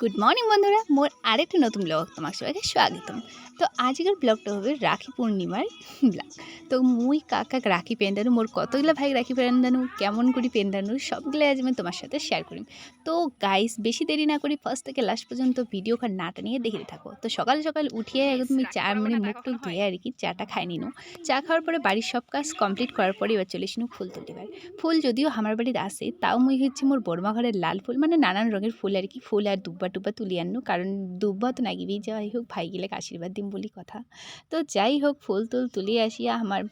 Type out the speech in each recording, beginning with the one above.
Good morning বন্ধুরা। মোর আরেকটা নতুন ব্লগ তোমার সবাইকে স্বাগতম। তো আজকের ব্লগটা হবে রাখি পূর্ণিমার ব্লগ তো মুই কাকা রাখি পেন্দানু মোর কতগুলো ভাই রাখি পেন্দানু কেমন করি পেন্দানু সবগুলো আজ আমি তোমার সাথে শেয়ার করি তো গাইস বেশি দেরি না করি ফার্স্ট থেকে লাস্ট পর্যন্ত ভিডিও খান নাটা নিয়ে দেখে থাকো। তো সকাল সকাল উঠিয়ে একদম চা মানে মুখ টুক ধুয়ে আর কি চাটা খাই নিনু। চা খাওয়ার পরে বাড়ির সব কাজ কমপ্লিট করার পরে এবার চলে এসিনু ফুল তুলিবার ফুল যদিও আমার বাড়িতে আসে তাও মুই হচ্ছে মোর বড়মা ঘরের লাল ফুল মানে নানান রঙের ফুল আর কি ফুল আর দুব্বা টুব্বা তুলি আনু কারণ দুব্বা তো নাগিবি যাই হোক ভাইগিলাকে আশীর্বাদ দিম বলি কথা। তো যাই হোক, ফুল তুল তুলি আসিয়া আমার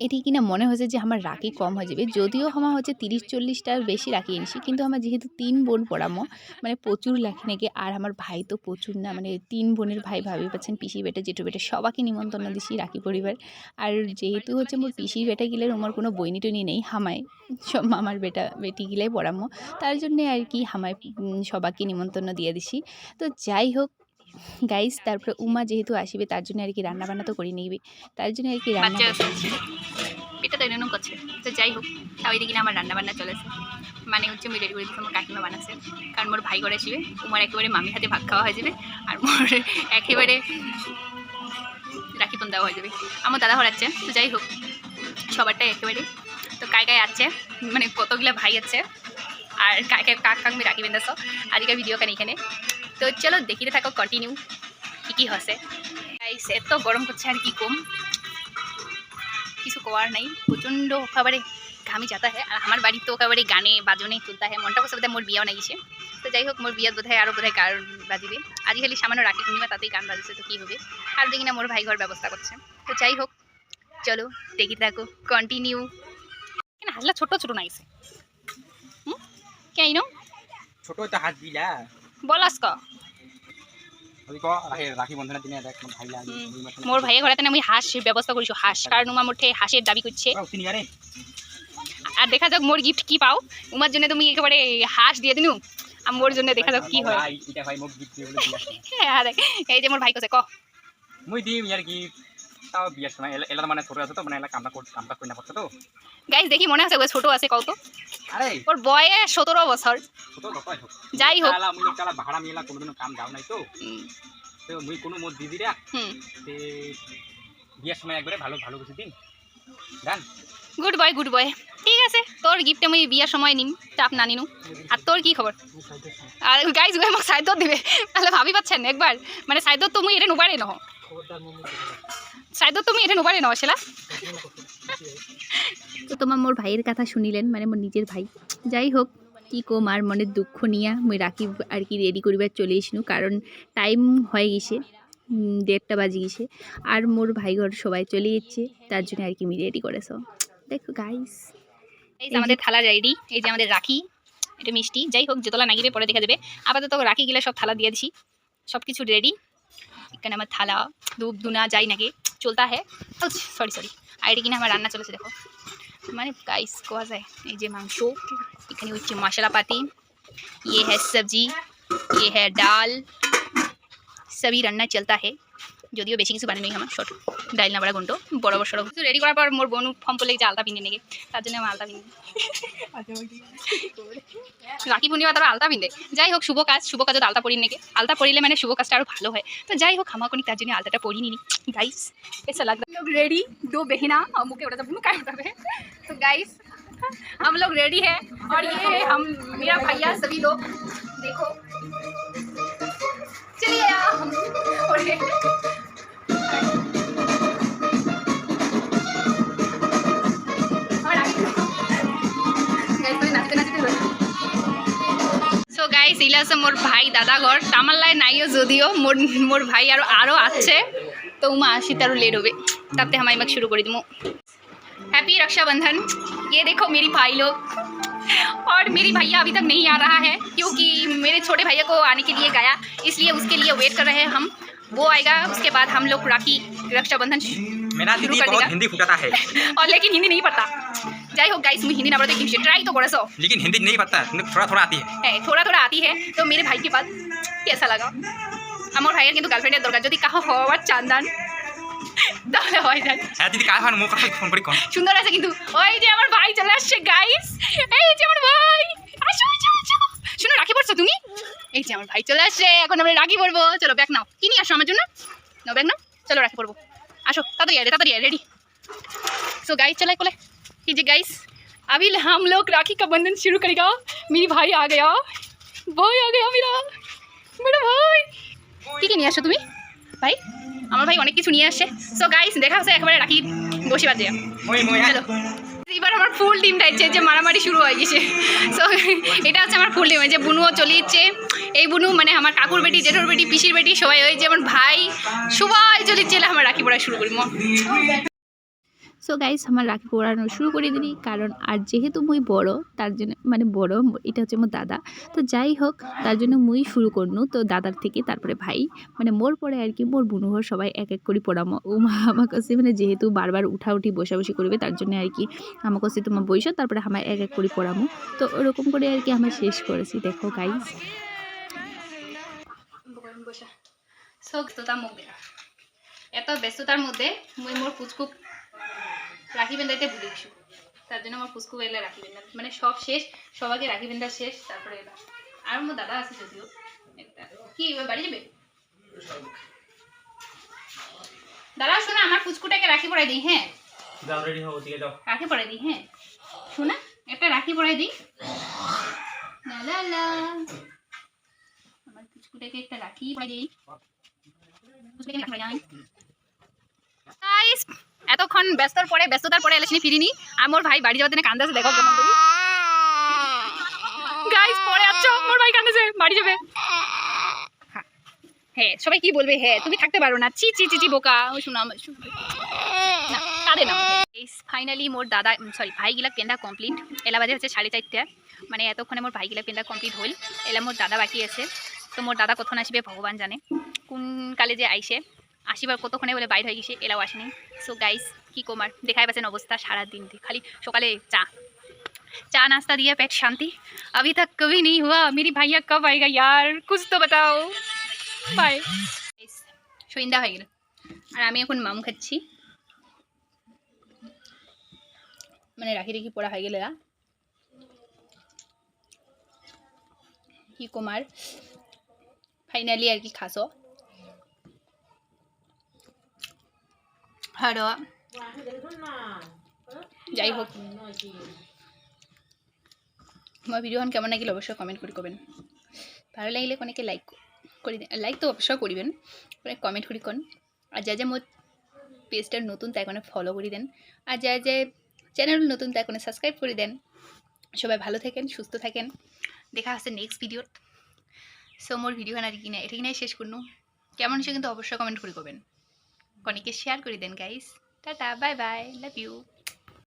এটি কিনা মনে হয়েছে যে আমার রাখি কম হয়ে যাবে। যদিও আমার হচ্ছে তিরিশ চল্লিশটার বেশি রাখি এনেছি কিন্তু আমার যেহেতু তিন বোন পড়ামো মানে প্রচুর রাখি নাকি, আর আমার ভাই তো প্রচুর না মানে তিন বোনের ভাই ভাবি পাচ্ছেন, পিসি বেটা, জেঠু বেটা সবাইকে নিমন্ত্রণ দিছি রাখি পরিবার। আর যেহেতু হচ্ছে মোর পিসির বেটা গেলে আমার কোনো বইনি টইনি নেই হামায় সব মামার বেটা, বেটি গিলে পড়ামো, তার জন্যে আর কি হামায় সবাইকে নিমন্ত্রণ দিয়ে দিছি। তো যাই হোক গাইস তারপরে উমা যেহেতু আসবে তার জন্য আর কি রান্না বান্না তো করে নিবি। তার জন্য আর কি রান্না এটা তো এরকম করছে। তো যাই হোক তাও এদিকে না আমার রান্না বান্না চলেছে। মানে হচ্ছে আমি রেডি করে দিচ্ছি আমার কাকিমা বানাচ্ছে। কারণ মোর ভাই করে আসবে তোমার একেবারে মামি হাতে ভাত খাওয়া হয়ে যাবে আর মোর একেবারে রাখি দেওয়া হয়ে যাবে। আমার দাদা ঘর আছে তো যাই হোক সবারটাই একেবারে। তো কায় কায় আছে মানে কতগুলো ভাই আছে আর কায় কাক কাক আমি রাখি বেঁধেছ আজকের ভিডিও কান এখানে। তো চলো দেখিতে থাকো কন্টিনিউ কি কি হসে গাইস এত গরম করছে, আর কি কম? কিছু করার নাই। প্রচণ্ড একেবারে ঘামি যাতা হয় আর আমার বাড়ি তো একেবারে গানে, বাজনে, তুলতা হয় মনটা বসে বোধহয় মোর বিয়াও নাগিছে তো যাই হোক, মোর বিয়াত বোধহয় আরও বোধহয় গান বাজিবে। আজ খালি সামান্য রাখি পূর্ণিমা, তাতেই গান বাজছে, তো কী হবে? আর দেখি না মোর ভাই ঘর ব্যবস্থা করছে। তো যাই হোক, চলো দেখি থাকো কন্টিনিউ কেন হাসলা ছোট ছোট নাইছে? হুম? কেন? ছোট তো দিলা? বলাস ক। ক মোর ভাইয়ের ঘরে আমি হাঁসের ব্যবস্থা করিছো হাঁস। কারণ উমা মোটে হাঁসের দাবি করছে। আর। দেখা যাক মোর গিফট কি পাও। উমার জন্য তুমি একেবারে হাঁস দিয়ে দিনু আর মোর জন্য দেখা যাক কি হয়। হ্যাঁ, এই যে মোর ভাই কোসে ক। মুই দিম ইয়ার গিফট তাও বিয়ার সময় মানে ছোট আছে তো মানে এলা কামটা কর কামটা কই না তো। দেখি মনে আছে ছোট আছে কত। আরে। ওর বয়স সতেরো বছর। যাই হোক। ভাড়া মিলা কোনোদিন কাম দাও নাই তো। মুই কোনো মোর দিদিরা হুম। তে সময় একবারে ভালো ভালো কিছু দিন। জান গুড বয় গুড বয় ঠিক আছে তোর গিফট আমি বিয়ার সময় নিম চাপ না নিনু। আর তোর কি খবর? আর গাইজ ওই মোক সাইড দিবে। তাহলে ভাবি পাচ্ছেন একবার। মানে সাইড তো মুই এটা নুবারে নহ। সাইড তুমি এটা নুবারে নহ সেলা তো তোমার মোর ভাইয়ের কথা শুনিলেন মানে মোর নিজের ভাই। যাই হোক কি কম আর মনের দুঃখ নিয়া মুই রাখি আর কি রেডি করিবার চলে এসনু কারণ টাইম হয়ে গেছে দেড়টা বাজে গেছে আর মোর ভাই ঘর সবাই চলে যাচ্ছে তার জন্য আর কি আমি রেডি করেছ। দেখো গাইস এই যে আমাদের থালা রেডি এই যে আমাদের রাখি এটা মিষ্টি। যাই হোক যেতলা নাগিবে পরে দেখা দেবে আপাতত রাখি গেলে সব থালা দিয়ে দিছি সব কিছু রেডি এখানে আমার থালা ধূপ ধুনা যাই নাকি চলতা হ্যাঁ সরি সরি আর এটা কিনা আমার রান্না চলেছে দেখো মানে গাইস কোয়া যায় এই যে মাংস এখানে হচ্ছে মশলাপাতি ये है सब्जी ये है ডাল সবই রান্না চলতা है যদিও বেশি কিছু বানানো আমার ছোট ডাইল না বড়া গুন্টো বড় বড় সড়ক রেডি করার পর মোর বনু ফর্ম পড়লে যে আলতা পিন্ধে নেগে তার জন্য আমি আলতা পিন্ধি রাখি পূর্ণিমা তারা আলতা পিন্ধে যাই হোক শুভ কাজ শুভ কাজত আলতা পরি নেগে আলতা পরিলে মানে শুভ কাজটা আরও ভালো হয় তো যাই হোক আমাকে তার জন্য আলতাটা পরি নিনি গাইস ऐसा लग रहा है लोग रेडी दो बहना और मुके उड़ा सब काय उठा रहे तो गाइस हम लोग रेडी है और ये हम मेरा भैया सभी लोग देखो चलिए यार हम और ये সো গাইস ইলা আছে মোর ভাই দাদা ঘর তামাল্লায় নাইও যদিও মোর মোর ভাই আর আরও আছে তো উমা আসি তারও লেট হবে তাতে हम इमक शुरू कर दूँ हैप्पी रक्षाबंधन ये देखो मेरी भाई लोग और मेरी भैया अभी तक नहीं आ रहा है क्योंकि मेरे छोटे भैया को आने के लिए गया इसलिए उसके लिए वेट कर रहे हैं हम वो आएगा उसके बाद हम लोग राखी रक्षाबंधन मेरा शुरू दीदी कर बहुत देगा। हिंदी फुटाता है और लेकिन हिंदी नहीं पढ़ता যাই হোক गाइस मुझे हिंदी ना पढ़ते क्यों ट्राई तो करे सो लेकिन हिंदी नहीं पता थोड़ा थोड़ा आती है है थोड़ा थोड़ा आती है तो मेरे भाई के पास कैसा लगा আমার ভাইয়ের কিন্তু গার্লফ্রেন্ডের দরকার যদি কাহো হওয়ার চান্দান তাহলে হয়ে যায় হ্যাঁ দিদি কাজ হয় মুখ কাছে ফোন করি কোন সুন্দর আছে কিন্তু ওই যে আমার ভাই চলে আসছে গাইস এই যে আমার ভাই আসো আসো আসো শুনো রাখি পড়ছো তুমি এই যে আমার ভাই চলে আসছে এখন আমরা রাখি পরবো চলো ব্যাগ নাও কি নিয়ে আসো আমার জন্য নাও ব্যাগ নাও চলো রাখি পরবো আসো ताड़ाताड़ी आए ताड़ाताड़ी आए रेडी सो गाइस चला कोले कीजिए गाइस अभी हम लोग राखी का बंधन शुरू करेगा मेरी भाई आ गया भाई आ गया मेरा मेरा भाई কি কি নিয়ে আসছো তুমি ভাই আমার ভাই অনেক কিছু নিয়ে আসছে সো গাইস দেখা হচ্ছে একেবারে রাখি বসে বাজে মই মই চলো এবার আমার ফুল টিমটা ইচ্ছে যে মারামারি শুরু হয়ে গেছে সো এটা হচ্ছে আমার ফুল টিম যে বুনুও চলে যাচ্ছে এই বুনু মানে আমার কাকুর বেটি জেঠুর বেটি পিসির বেটি সবাই ওই যেমন ভাই সবাই চলে চলে আমার রাখি পড়া শুরু করি ম সো গাইস আমার রাখি পরানো শুরু করে দিই কারণ আর যেহেতু মুই বড়, তার জন্য মানে বড়, এটা হচ্ছে মোর দাদা। তো যাই হোক, তার জন্য মুই শুরু করনু। তো দাদার থেকে তারপরে ভাই। মানে মোর পরে আর কি, মোর বুনুহর সবাই এক এক করে পড়ামো। ও মা আমার কাছে মানে যেহেতু বারবার উঠা উঠি বসাবসি করবে, তার জন্য আর কি আমার কাছে তোমার বইস, তারপরে আমার এক এক করে পড়ামো। তো ওরকম করে আর কি আমার শেষ করেছি, দেখো গাইস এত ব্যস্ততার মধ্যে মুই মোর পুচকুক রাখি বেন্দাইতে ভুলে গেছি। তার জন্য আমার পুচকুক এলে রাখি বেন্দা মানে সব শেষ সবাইকে রাখি বেন্দা শেষ তারপরে এলাম আর মোর দাদা আছে যদিও। একটা। কি বাড়ি যাবে? দাদা শোনা আমার পুচকুটাকে রাখি পড়াই দিই হ্যাঁ? যাও রেডি হও ঠিক আছে যাও। রাখি পড়াই দিই হ্যাঁ? শোনা একটা রাখি পড়াই দিই। লা লা লা। আমার পুচকুটাকে একটা রাখি পড়াই দিই। পুচকুটাকে রাখি পড়াই দিই। Guys, এতক্ষণ ব্যস্তর পরে, ব্যস্ততার পরে এলেছিনি ফিরিনি। আর মোর ভাই বাড়ি যাওয়ার দিনে কান্দাছে, দেখো কেমন করি। গাইস পরে আছো মোর ভাই কান্দাছে, বাড়ি যাবে। হ্যাঁ। সবাই কি বলবে হ্যাঁ তুমি থাকতে পারো না। চি চি চি চি বোকা ও শোনা আমার। না কাঁদে না। ফাইনালি মোর দাদা সরি ভাইগিলা পেন্দা কমপ্লিট এলা বাজে হচ্ছে সাড়ে চারটে। মানে এতক্ষণে মোর ভাইগিলা পেন্দা কমপ্লিট হল এলা মোর দাদা বাকি আছে। তো মোর দাদা কখন আসবে, ভগবান জানে। কোন কালে যে আইসে। আসিবার কতক্ষণে বলে বাইর হয়ে গেছে এলাও আসেনি সো গাইস কি কমার দেখাই পাচ্ছেন অবস্থা সারা দিন দিয়ে। খালি সকালে চা चा नाश्ता दिया पेट शांति अभी तक कभी नहीं हुआ मेरी भैया कब आएगा यार कुछ तो बताओ বাই সন্ধ্যা হয়ে গেল আর আমি এখন মাম খাচ্ছি মানে রাখি রাখি পড়া হয়ে গেলে কি কুমার ফাইনালি আর কি খাসো আর যাই হোক। আমার ভিডিওখন কেমন লাগিল অবশ্যই কমেন্ট করে করবেন। ভালো লাগিলে অনেকে লাইক করে লাইক তো অবশ্যই করবেন। অনেক কমেন্ট করে কোন। আর যা যা মোর পেজটার নতুন তাই কোনো ফলো করে দেন। আর যা যা চ্যানেল নতুন তাই কোনো সাবস্ক্রাইব করে দেন। সবাই ভালো থাকেন, সুস্থ থাকেন। দেখা হচ্ছে নেক্সট ভিডিওত সো মোর ভিডিও আর কি না এটা কিনে শেষ করুন। কেমন হচ্ছে কিন্তু অবশ্যই কমেন্ট করে করবেন। অনেকে শেয়ার করে দেন guys tata bye bye love you